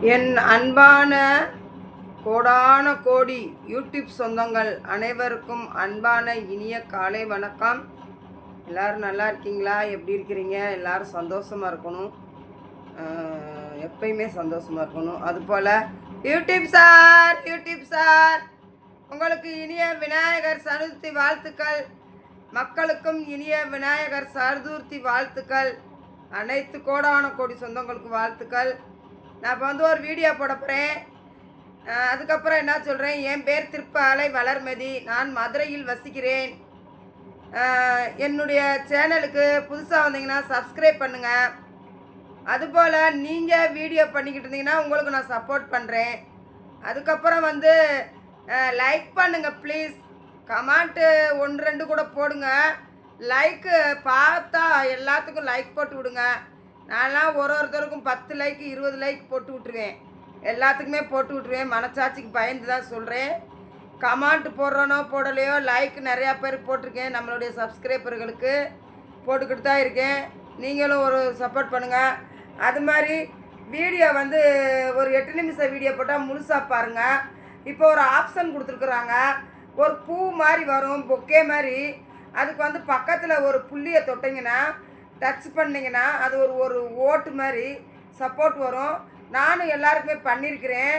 என் அன்பான கோடான கோடி யூடியூப் சொந்தங்கள் அனைவருக்கும் அன்பான இனிய காலை வணக்கம். எல்லாரும் நல்லா இருக்கீங்களா? எப்படி இருக்கிறீங்க? எல்லாரும் சந்தோஷமாக இருக்கணும். எப்பயுமே சந்தோஷமாக இருக்கணும். அதுபோல் யூடியூப் சார் யூடியூப் சார். உங்களுக்கு இனிய விநாயகர் சதுர்த்தி வாழ்த்துக்கள். மக்களுக்கும் இனிய விநாயகர் சதுர்த்தி வாழ்த்துக்கள். அனைத்து கோடான கோடி சொந்தங்களுக்கு வாழ்த்துக்கள். நான் இப்போ வந்து ஒரு வீடியோ போட போகிறேன் அதுக்கப்புறம் என்ன சொல்கிறேன் என் பேர் திருப்பாலை வளர்மதி. நான் மதுரையில் வசிக்கிறேன். என்னுடைய சேனலுக்கு புதுசாக வந்தீங்கன்னா சப்ஸ்கிரைப் பண்ணுங்கள் அதுபோல் நீங்கள் வீடியோ பண்ணிக்கிட்டு இருந்தீங்கன்னா உங்களுக்கு நான் சப்போர்ட் பண்ணுறேன் அதுக்கப்புறம் வந்து லைக் பண்ணுங்கள் ப்ளீஸ் கமெண்ட்டு ஒன்று ரெண்டு கூட போடுங்க. லைக்கு பார்த்தா எல்லாத்துக்கும் லைக் போட்டு விடுங்க. நான்லாம் ஒரு ஒருத்தருக்கும் பத்து லைக் இருபது லைக் போட்டு விட்ருவேன் எல்லாத்துக்குமே போட்டு விட்ருவேன் மனசாட்சிக்கு பயந்து தான் சொல்கிறேன் கமெண்ட் போடுறனோ போடலையோ லைக் நிறையா பேர் போட்டிருக்கேன். நம்மளுடைய சப்ஸ்கிரைபர்களுக்கு போட்டுக்கிட்டு தான் இருக்கேன். நீங்களும் ஒரு சப்போர்ட் பண்ணுங்கள் அது மாதிரி வீடியோ வந்து ஒரு எட்டு நிமிஷம் வீடியோ போட்டால் முழுசாக பாருங்கள் இப்போ ஒரு ஆப்ஷன் கொடுத்துருக்குறாங்க. ஒரு பூ மாதிரி வரும் பொக்கே மாதிரி. அதுக்கு வந்து பக்கத்தில் ஒரு புள்ளியை தொட்டிங்கன்னா டச் பண்ணிங்கன்னா அது ஒரு ஒரு ஓட்டு மாதிரி சப்போர்ட் வரும். நானும் எல்லாருக்குமே பண்ணியிருக்கிறேன்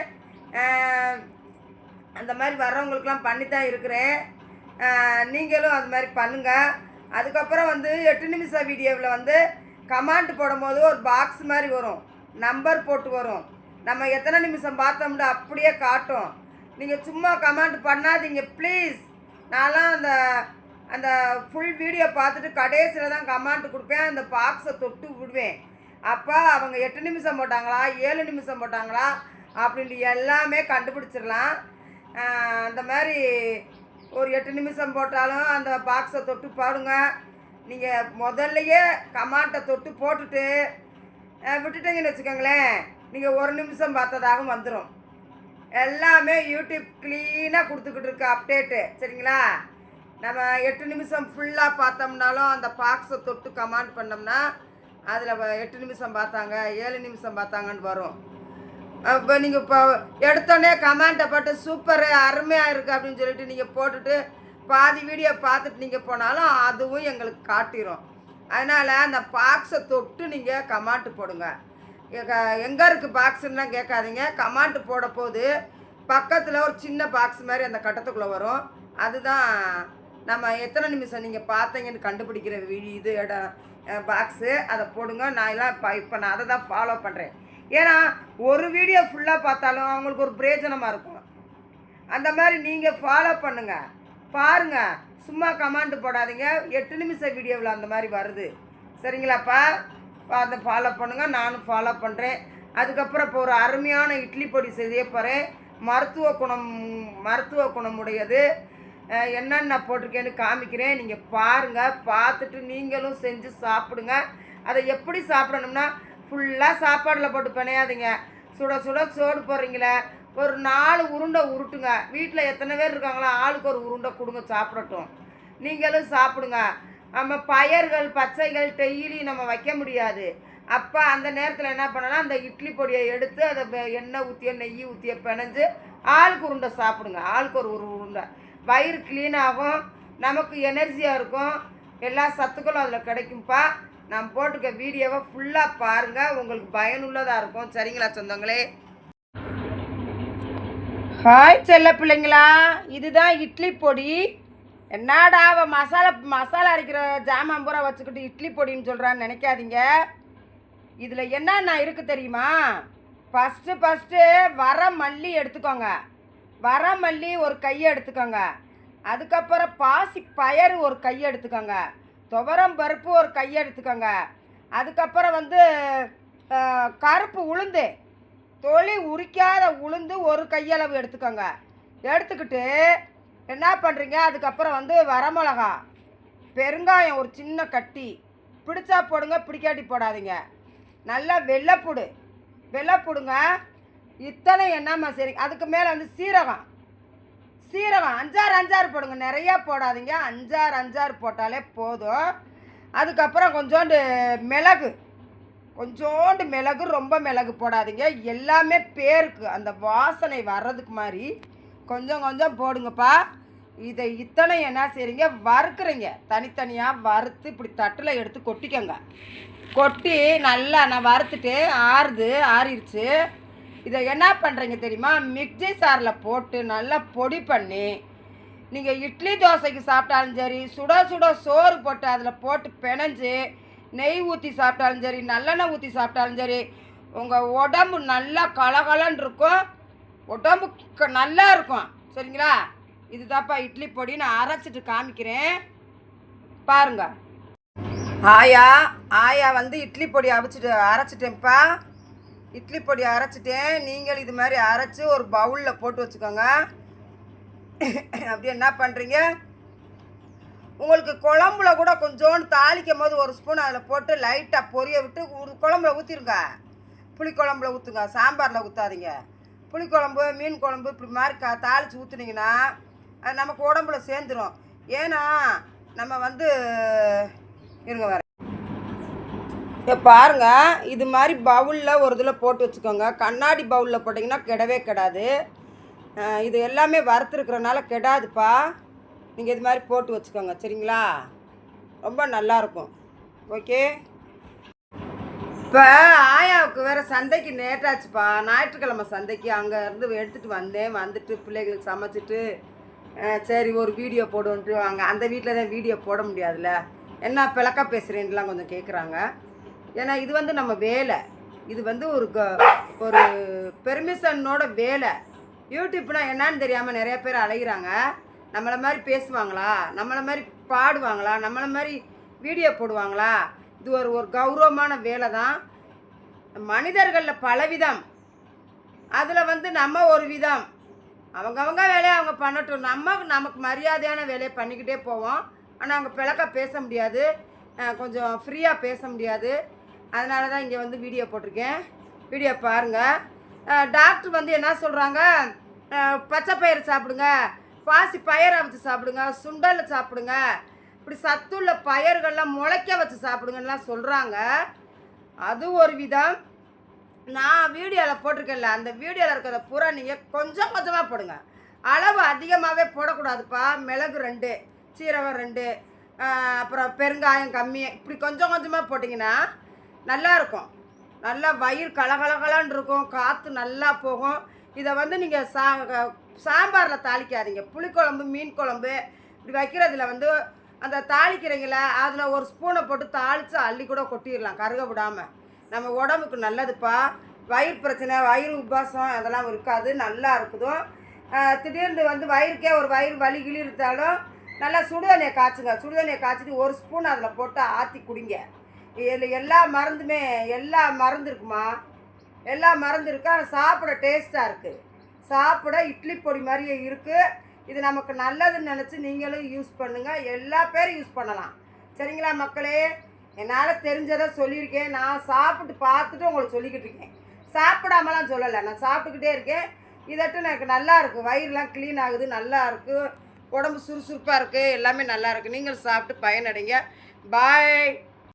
அந்த மாதிரி வர்றவங்களுக்குலாம் பண்ணி தான் இருக்கிறேன் நீங்களும் அது மாதிரி பண்ணுங்கள் அதுக்கப்புறம் வந்து எட்டு நிமிஷம் வீடியோவில் வந்து கமாண்ட் போடும்போது ஒரு பாக்ஸ் மாதிரி வரும். நம்பர் போட்டு வரும். நம்ம எத்தனை நிமிஷம் பார்த்தோம்னா அப்படியே காட்டும். நீங்கள் சும்மா கமாண்ட் பண்ணாதீங்க ப்ளீஸ் நான்லாம் அந்த அந்த ஃபுல் வீடியோ பார்த்துட்டு கடைசியில் தான் கமெண்ட் கொடுப்பேன். அந்த பாக்ஸை தொட்டு விடுவேன். அப்போ அவங்க எட்டு நிமிஷம் போட்டாங்களா? ஏழு நிமிஷம் போட்டாங்களா? அப்படின்ட்டு எல்லாமே கண்டுபிடிச்சிடலாம். அந்த மாதிரி ஒரு எட்டு நிமிஷம் போட்டாலும் அந்த பாக்ஸை தொட்டு பாருங்க. நீங்கள் முதல்லையே கமாண்டை தொட்டு போட்டுட்டு விட்டுட்டீங்கன்னு வச்சுக்கோங்களேன் நீங்கள் ஒரு நிமிஷம் பார்த்ததாகவும் வந்துடும் எல்லாமே யூடியூப் க்ளீனாக கொடுத்துக்கிட்டு இருக்கு அப்டேட்டு சரிங்களா? நம்ம எட்டு நிமிஷம் ஃபுல்லாக பார்த்தோம்னாலும் அந்த பாக்ஸை தொட்டு கமாண்ட் பண்ணோம்னா அதில் எட்டு நிமிஷம் பார்த்தாங்க ஏழு நிமிஷம் பார்த்தாங்கன்னு வரும். இப்போ நீங்கள் இப்போ எடுத்தோடனே கமாண்டை போட்டு சூப்பர் அருமையாக இருக்குது அப்படின்னு சொல்லிட்டு நீங்கள் போட்டுட்டு பாதி வீடியோ பார்த்துட்டு நீங்கள் போனாலும் அதுவும் எங்களுக்கு காட்டிடும் அதனால் அந்த பாக்ஸை தொட்டு நீங்கள் கமாண்ட் போடுங்க. எங்கே இருக்குது பாக்ஸுன்னா கேட்காதீங்க. கமாண்ட் போட போது பக்கத்தில் ஒரு சின்ன பாக்ஸ் மாதிரி அந்த கட்டத்துக்குள்ளே வரும். அதுதான் நம்ம எத்தனை நிமிஷம் நீங்கள் பார்த்தீங்கன்னு கண்டுபிடிக்கிற வீடி இது இடம் பாக்ஸு அதை போடுங்க. நான் எல்லாம் இப்போ இப்போ நான் அதை தான் ஃபாலோ பண்ணுறேன் ஏன்னா ஒரு வீடியோ ஃபுல்லாக பார்த்தாலும் அவங்களுக்கு ஒரு பிரயோஜனமாக இருக்கும். அந்த மாதிரி நீங்கள் ஃபாலோ பண்ணுங்கள் பாருங்கள் சும்மா கமாண்ட் போடாதீங்க. எட்டு நிமிஷம் வீடியோவில் அந்த மாதிரி வருது. சரிங்களாப்பா அதை ஃபாலோ பண்ணுங்கள் நானும் ஃபாலோ பண்ணுறேன் அதுக்கப்புறம் இப்போ ஒரு அருமையான இட்லி பொடி செய்ய போகிறேன் மருத்துவ குணம் மருத்துவ குணமுடையது. என்னென்ன போட்டிருக்கேன்னு காமிக்கிறேன். நீங்கள் பாருங்கள் பார்த்துட்டு நீங்களும் செஞ்சு சாப்பிடுங்க. அதை எப்படி சாப்பிடணும்னா ஃபுல்லாக சாப்பாடில் போட்டு பிணையாதீங்க. சுட சுட சோடு போடுறீங்களே ஒரு நாலு உருண்டை உருட்டுங்க. வீட்டில் எத்தனை பேர் இருக்காங்களோ ஆளுக்கு ஒரு உருண்டை கொடுங்க சாப்பிடட்டும். நீங்களும் சாப்பிடுங்க. நம்ம பயர்கள் பச்சைகள் டெய்லி நம்ம வைக்க முடியாது. அப்போ அந்த நேரத்தில் என்ன பண்ணலாம் அந்த இட்லி பொடியை எடுத்து அதை எண்ணெய் ஊற்றிய நெய் ஊற்றிய பிணைஞ்சு ஆளுக்கு உருண்டை சாப்பிடுங்க. ஆளுக்கு ஒரு ஒரு உருண்டை. வயிறு க்ளீனாகும் நமக்கு எனர்ஜியாக இருக்கும். எல்லா சத்துக்களும் அதில் கிடைக்கும்ப்பா. நான் போட்டிருக்க வீடியோவை ஃபுல்லாக பாருங்கள் உங்களுக்கு பயனுள்ளதாக இருக்கும். சரிங்களா சொந்தங்களே? ஹாய் செல்ல பிள்ளைங்களா. இதுதான் இட்லி பொடி. என்னடா அவள் மசாலா மசாலா அரைக்கிற ஜாமான் பூரா வச்சுக்கிட்டு இட்லி பொடின்னு சொல்கிறான்னு நினைக்காதீங்க. இதில் என்னென்ன இருக்குது தெரியுமா? ஃபஸ்ட்டு ஃபஸ்ட்டு வர மல்லி எடுத்துக்கோங்க. வரமல்லி ஒரு கையை எடுத்துக்கோங்க. அதுக்கப்புறம் பாசி பயறு ஒரு கையை எடுத்துக்கோங்க. துவரம் பருப்பு ஒரு கையை எடுத்துக்கோங்க. அதுக்கப்புறம் வந்து கருப்பு உளுந்து. தொளி உரிக்காத உளுந்து ஒரு கையளவு எடுத்துக்கோங்க. எடுத்துக்கிட்டு என்ன பண்ணுறீங்க அதுக்கப்புறம் வந்து வரமிளகா. பெருங்காயம் ஒரு சின்ன கட்டி. பிடிச்சா போடுங்க பிடிக்காட்டி போடாதீங்க. நல்லா வெள்ளைப்புடு. வெள்ளைப்புடுங்க. இத்தனை என்னம்மா சரி அதுக்கு மேலே வந்து சீரகம். சீரகம் அஞ்சாறு அஞ்சாறு போடுங்க. நிறையா போடாதீங்க. அஞ்சாறு அஞ்சாறு போட்டாலே போதும். அதுக்கப்புறம் கொஞ்சோண்டு மிளகு. கொஞ்சோண்டு மிளகு ரொம்ப மிளகு போடாதீங்க. எல்லாமே பேருக்கு அந்த வாசனை வர்றதுக்கு மாதிரி கொஞ்சம் கொஞ்சம் போடுங்கப்பா. இதை இத்தனை என்ன செய்றீங்க? வறுக்குறீங்க. தனித்தனியாக வறுத்து இப்படி தட்டில் எடுத்து கொட்டிக்கோங்க. கொட்டி நல்லா நான் வறுத்துட்டு ஆறுது ஆறிடுச்சு இதை என்ன பண்ணுறீங்க தெரியுமா? மிக்சி சாரில் போட்டு நல்லா பொடி பண்ணி நீங்கள் இட்லி தோசைக்கு சாப்பிட்டாலும் சரி சுட சுட சோறு போட்டு அதில் போட்டு பிணைஞ்சு நெய் ஊற்றி சாப்பிட்டாலும் சரி நல்லெண்ணெய் ஊற்றி சாப்பிட்டாலும் சரி உங்கள் உடம்பு நல்லா கலகலன்னு இருக்கும். உடம்பு நல்லா இருக்கும். சரிங்களா? இதுதான்ப்பா இட்லி பொடி நான் அரைச்சிட்டு காமிக்கிறேன். பாருங்க. ஆயா ஆயா வந்து இட்லி பொடி அவிச்சிட்டு அரைச்சிட்டேன்ப்பா. இட்லி பொடி அரைச்சிட்டேன். நீங்கள் இது மாதிரி அரைச்சி ஒரு பவுலில் போட்டு வச்சுக்கோங்க. அப்படி என்ன பண்ணுறீங்க உங்களுக்கு குழம்புல கூட கொஞ்சோண்டு தாளிக்கும் போது ஒரு ஸ்பூன் அதில் போட்டு லைட்டாக பொரிய விட்டு குழம்புல ஊற்றிருங்க புளி குழம்புல ஊற்றுங்க சாம்பாரில் ஊற்றாதீங்க புளிக்குழம்பு மீன் குழம்பு இப்படி மாதிரி கா தாளித்து ஊற்றுனீங்கன்னா அது நமக்கு உடம்புல சேர்ந்துரும். ஏன்னா நம்ம வந்து இருங்க வர இப்போ பாருங்க. இது மாதிரி பவுலில் ஒரு இதில் போட்டு வச்சுக்கோங்க. கண்ணாடி பவுலில் போட்டிங்கன்னா கெடவே கெடாது. இது எல்லாமே வறுத்துருக்கிறனால கெடாதுப்பா. நீங்கள் இது மாதிரி போட்டு வச்சுக்கோங்க. சரிங்களா? ரொம்ப நல்லாயிருக்கும் ஓகே? இப்போ ஆயாவுக்கு வேறு சந்தைக்கு நேட்டாச்சுப்பா ஞாயிற்றுக்கிழமை சந்தைக்கு அங்கே இருந்து எடுத்துகிட்டு வந்தேன். வந்துட்டு பிள்ளைகளுக்கு சமைச்சிட்டு சரி ஒரு வீடியோ போடுவோன்ட்டு வாங்க. அந்த வீட்டில் தான் வீடியோ போட முடியாதுல்ல. என்ன பிளக்கா பேசுகிறேன்லாம் கொஞ்சம் கேட்குறாங்க ஏன்னா இது வந்து நம்ம வேலை. இது வந்து ஒரு க ஒரு பெர்மிஷனோட வேலை. யூடியூப்னா என்னன்னு தெரியாமல் நிறைய பேர் அலைகிறாங்க நம்மளை மாதிரி பேசுவாங்களா? நம்மளை மாதிரி பாடுவாங்களா? நம்மளை மாதிரி வீடியோ போடுவாங்களா? இது ஒரு ஒரு கௌரவமான வேலை தான். மனிதர்களில் பலவிதம் அதில் வந்து நம்ம ஒரு விதம். அவங்கவங்க வேலையை அவங்க பண்ணட்டும். நம்ம நமக்கு மரியாதையான வேலையை பண்ணிக்கிட்டே போவோம். ஆனால் அவங்க பிளக்க பேச முடியாது. கொஞ்சம் ஃப்ரீயாக பேச முடியாது. அதனால தான் இங்கே வந்து வீடியோ போட்டிருக்கேன். வீடியோ பாருங்கள் டாக்டர் வந்து என்ன சொல்கிறாங்க பச்சை பயிறு சாப்பிடுங்க. பாசி பயிரை வச்சு சாப்பிடுங்க. சுண்டல் சாப்பிடுங்க. இப்படி சத்துள்ள பயிர்கள்லாம் முளைக்க வச்சு சாப்பிடுங்கலாம் சொல்கிறாங்க அது ஒரு விதம். நான் வீடியோவில் போட்டிருக்கேன்ல அந்த வீடியோவில் இருக்கிறத பூரா நீங்கள் கொஞ்சம் கொஞ்சமாக போடுங்க. அளவு அதிகமாகவே போடக்கூடாதுப்பா. மிளகு ரெண்டு சீரகம் ரெண்டு அப்புறம் பெருங்காயம் கம்மி இப்படி கொஞ்சம் கொஞ்சமாக போட்டிங்கன்னா நல்லா இருக்கும் நல்லா வயிறு கலகலகலான் இருக்கும். காற்று நல்லா போகும். இதை வந்து நீங்கள் சா சாம்பாரில் தாளிக்காதீங்க. புளிக்குழம்பு மீன் குழம்பு இப்படி வைக்கிறதுல வந்து அந்த தாளிக்கிறீங்கள அதில் ஒரு ஸ்பூனை போட்டு தாளித்து அள்ளி கூட கொட்டிடலாம் கருக விடாமல் நம்ம உடம்புக்கு நல்லதுப்பா. வயிறு பிரச்சனை வயிறு உபாசம் அதெல்லாம் இருக்காது. நல்லா இருக்குதும் திடீர்னு வந்து வயிறுக்கே ஒரு வயிறு வலி கிளி இருந்தாலும் நல்லா சுடுதண்ணியை காய்ச்சுங்க. சுடுதண்ணியை காய்ச்சிட்டு ஒரு ஸ்பூன் அதில் போட்டு ஆற்றி குடிங்க. இதில் எல்லா மருந்துமே எல்லா மருந்து இருக்குமா எல்லா மருந்து இருக்கு ஆனால் சாப்பிட டேஸ்ட்டாக இருக்குது சாப்பிட இட்லி பொடி மாதிரியே இருக்குது இது நமக்கு நல்லதுன்னு நினச்சி நீங்களும் யூஸ் பண்ணுங்கள் எல்லா பேரும் யூஸ் பண்ணலாம். சரிங்களா மக்களே? என்னால் தெரிஞ்சதை சொல்லியிருக்கேன். நான் சாப்பிட்டு பார்த்துட்டு உங்களுக்கு சொல்லிக்கிட்டு இருக்கேன். சாப்பிடாமலாம் சொல்லலை. நான் சாப்பிட்டுக்கிட்டே இருக்கேன். இதட்டும் எனக்கு நல்லா இருக்குது வயிறுலாம் க்ளீன் ஆகுது. நல்லா இருக்குது உடம்பு சுறுசுறுப்பாக இருக்குது எல்லாமே நல்லா இருக்குது நீங்களும் சாப்பிட்டு பயனடைங்க. பாய்